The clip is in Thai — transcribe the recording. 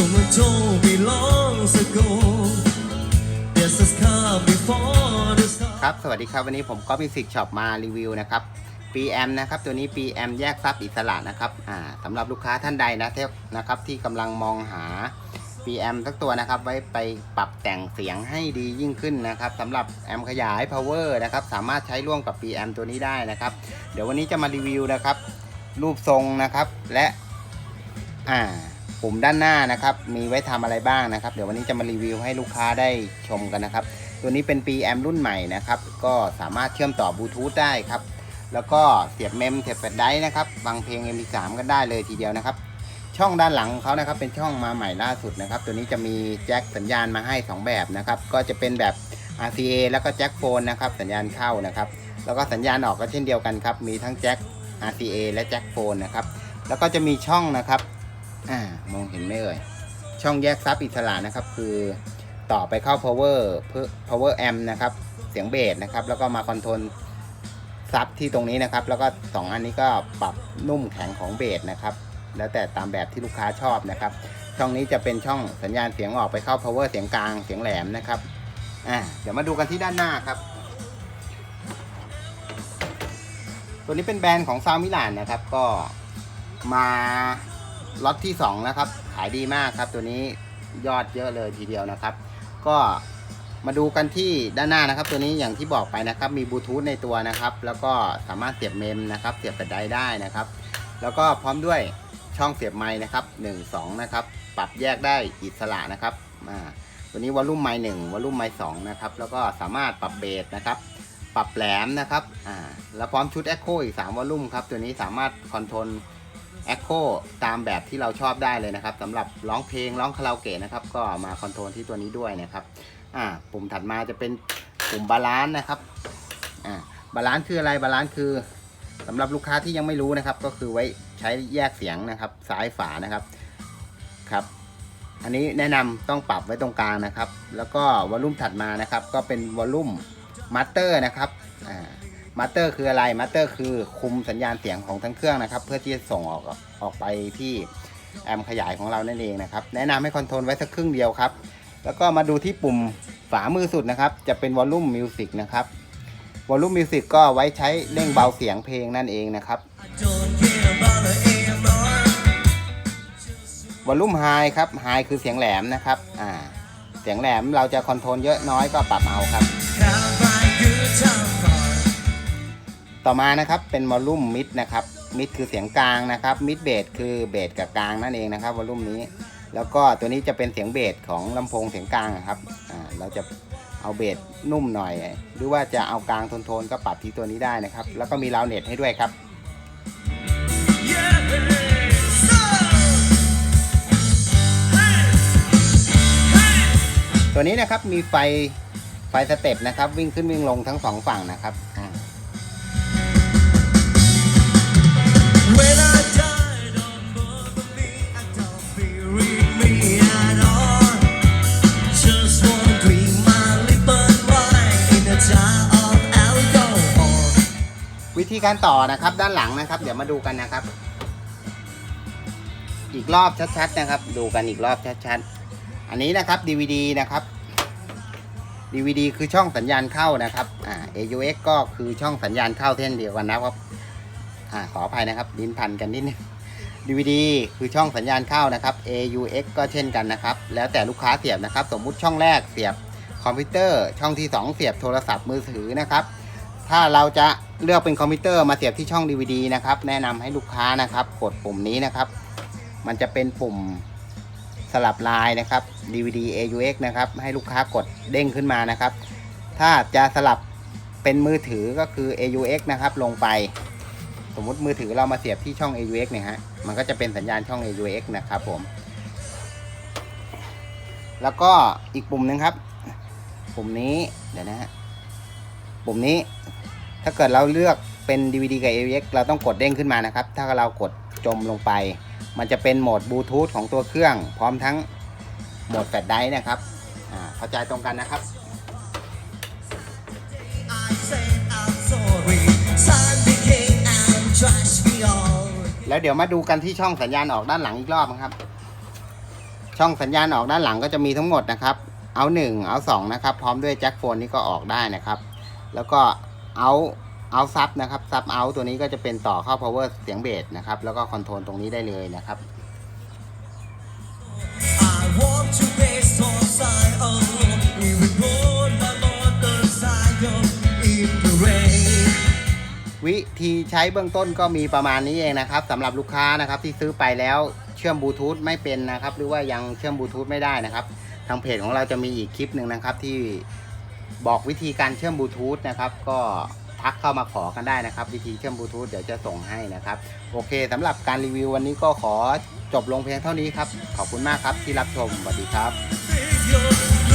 Someone told me long ago There's a scar before the star ครับ สวัสดีครับวันนี้ผมก็มิสิกช็อปมารีวิวนะครับ PM นะครับตัวนี้ PM แยกซับอิสระนะครับอ่าสำหรับลูกค้าท่านใดนะเทพนะครับที่กำลังมองหา PM สักตัวนะครับ ไว้ไปปรับแต่งเสียงให้ดียิ่งขึ้นนะครับสำหรับแอมขยาย power นะครับสามารถใช้ร่วมกับ PM ตัวนี้ได้นะครับ เดี๋ยววันนี้จะมารีวิวนะครับ รูปทรงนะครับและอ่า ปุ่มด้านหน้านะครับ มีไว้ทำอะไรบ้างนะครับ เดี๋ยววันนี้จะมารีวิวให้ลูกค้าได้ชมกันนะครับ ตัวนี้เป็น PM รุ่นใหม่นะครับ ก็สามารถเชื่อมต่อบลูทูธได้ครับ แล้วก็เสียบเมมเสียบแฟลชไดร์นะครับฟังเพลง MP3 กันได้เลยทีเดียวนะครับ ช่องด้านหลังของเขานะครับ เป็นช่องมาใหม่ล่าสุดนะครับ ตัวนี้จะมีแจ็คสัญญาณมาให้ 2 แบบนะครับ ก็จะเป็นแบบ RCA แล้วก็แจ็คโฟนนะครับ สัญญาณเข้านะครับ แล้วก็สัญญาณออกก็เช่นเดียวกันครับ มีทั้งแจ็ค RCA และแจ็คโฟนนะครับ แล้วก็จะมีช่องนะครับ อ่ามองเห็นไหมเอ่ย ช่องแยกซับอิสระนะครับ คือต่อไปเข้า power เพื่อ power amp นะครับ เสียงเบสนะครับ แล้วก็มาคอนโทรลซับที่ตรงนี้นะครับ แล้วก็ 2 อันนี้ก็ปรับนุ่มแข็งของเบสนะครับ แล้วแต่ตามแบบที่ลูกค้าชอบนะครับ ช่องนี้จะเป็นช่องสัญญาณเสียงออกไปเข้า power เสียงกลางเสียงแหลมนะครับอ่าเดี๋ยวมาดูกันที่ด้านหน้าครับ ตัวนี้เป็นแบรนด์ของซาวมิลานนะครับ ก็มา ล็อตที่2นะครับ ขายดีมากครับ ตัวนี้ยอดเยอะเลยทีเดียวนะครับ ก็มาดูกันที่ด้านหน้านะครับ ตัวนี้อย่างที่บอกไปนะครับ มีบลูทูธในตัวนะครับ แล้วก็สามารถเสียบเมมนะครับ เสียบแฟลชไดรฟ์ได้นะครับ แล้วก็พร้อมด้วยช่องเสียบไม้นะครับ1 2นะครับ ปรับแยกได้อิสระนะครับอ่าตัวนี้วอลลุ่มไม้หนึ่งวอลลุ่มไม้สองนะครับ แล้วก็สามารถปรับเบสนะครับ ปรับแหลมนะครับอ่าแล้วพร้อมชุด Echo อีก3วอลลุ่มครับ ตัวนี้สามารถคอนโทรล Echo ตามแบบที่เราชอบได้เลยนะครับสำหรับร้องเพลงร้องคาราโอเกะนะครับ ก็มาคอนโทรลที่ตัวนี้ด้วยนะครับอ่าปุ่มถัดมาจะเป็นปุ่มบาลานซ์นะครับอ่าบาลานซ์คืออะไรบาลานซ์คือสำหรับลูกค้าที่ยังไม่รู้นะครับ ก็คือไว้ใช้แยกเสียงนะครับซ้ายฝานะครับครับ อันนี้แนะนำต้องปรับไว้ตรงกลางนะครับ แล้วก็วอลลุ่มถัดมานะครับ ก็เป็นวอลลุ่มมาสเตอร์นะครับอ่า มาสเตอร์คืออะไรมาสเตอร์คือคุมสัญญาณเสียงของทั้งเครื่องนะครับ เพื่อที่จะส่งออกออกไปที่แอมขยายของเรานั่นเองนะครับ แนะนำให้คอนโทรลไว้สักครึ่งเดียวครับ แล้วก็มาดูที่ปุ่มฝามือสุดนะครับ จะเป็นวอลลุ่มมิวสิกนะครับวอลลุ่มมิวสิกก็ไว้ใช้เร่งเบาเสียงเพลงนั่นเองนะครับวอลลุ่มไฮครับไฮคือเสียงแหลมนะครับอ่าเสียงแหลมเราจะคอนโทรลเยอะน้อยก็ปรับเอาครับ ต่อมานะครับเป็นวอลลุ่มมิดนะครับมิดคือเสียงกลางนะครับมิดเบสคือเบสกับกลางนั่นเองนะครับวอลลุ่มนี้ แล้วก็ตัวนี้จะเป็นเสียงเบสของลำโพงเสียงกลางครับอ่าเราจะเอาเบสนุ่มหน่อย หรือว่าจะเอากลางโทนๆก็ปรับที่ตัวนี้ได้นะครับ แล้วก็มีราวเน็ตให้ด้วยครับตัวนี้นะครับมีไฟไฟสเต็ปนะครับวิ่งขึ้นวิ่งลงทั้งสองฝั่งนะครับ การต่อนะครับ ด้านหลังนะครับ เดี๋ยวมาดูกันนะครับ อีกรอบชัดๆนะครับ ดูกันอีกรอบชัดๆ อันนี้นะครับ DVD นะครับ DVD คือช่องสัญญาณเข้านะครับอ่า AUX ก็คือช่องสัญญาณเข้าเช่นเดียวกันนะครับอ่าขออภัยนะครับลิ้นพันกันนิดนึง DVD คือช่องสัญญาณเข้านะครับ AUX ก็เช่นกันนะครับ แล้วแต่ลูกค้าเสียบนะครับ สมมุติช่องแรกเสียบคอมพิวเตอร์ ช่องที่ 2 เสียบโทรศัพท์มือถือนะครับ ถ้าเราจะ เลือกเป็นคอมพิวเตอร์มาเสียบที่ช่อง DVD นะครับ แนะนำให้ลูกค้านะครับ กดปุ่มนี้นะครับ มันจะเป็นปุ่มสลับลายนะครับ DVD AUX นะครับ ให้ลูกค้ากดเด้งขึ้นมานะครับ ถ้าจะสลับเป็นมือถือก็คือ AUX นะครับ ลงไป สมมติมือถือเรามาเสียบที่ช่อง AUX เนี่ยฮะ มันก็จะเป็นสัญญาณช่อง AUX นะครับผม แล้วก็อีกปุ่มหนึ่งครับ ปุ่มนี้ เดี๋ยวนะฮะ ปุ่มนี้ ถ้าเกิดเราเลือกเป็น DVD กับ AUX เราต้องกดเด้งขึ้นมานะครับ ถ้าเรากดจมลงไป มันจะเป็นโหมดบลูทูธของตัวเครื่อง พร้อมทั้งโหมดแฟลชไดรฟ์นะครับอ่าเข้าใจตรงกันนะครับ I said I'm sorry Sun became and trash me all แล้วเดี๋ยวมาดูกันที่ช่องสัญญาณออกด้านหลังอีกรอบนะครับ ช่องสัญญาณออกด้านหลังก็จะมีทั้งหมดนะครับ เอา1เอา2นะครับ พร้อมด้วยแจ็คโฟนนี่ก็ออกได้นะครับ แล้วก็ เอาเอาซับนะครับซับเอาตัวนี้ก็จะเป็นต่อเข้า power เสียงเบสนะครับ แล้วก็คอนโทรลตรงนี้ได้เลยนะครับ วิธีใช้เบื้องต้นก็มีประมาณนี้เองนะครับสำหรับลูกค้านะครับที่ซื้อไปแล้วเชื่อมบลูทูธไม่เป็นนะครับ หรือว่ายังเชื่อมบลูทูธไม่ได้นะครับ ทางเพจของเราจะมีอีกคลิปหนึ่งนะครับที่ บอกวิธีการเชื่อมบลูทูธนะครับก็ทักเข้ามาขอกันได้นะครับ วิธีเชื่อมบลูทูธเดี๋ยวจะส่งให้นะครับ โอเคสำหรับการรีวิววันนี้ก็ขอจบลงเพียงเท่านี้ครับ ขอบคุณมากครับที่รับชมสวัสดีครับ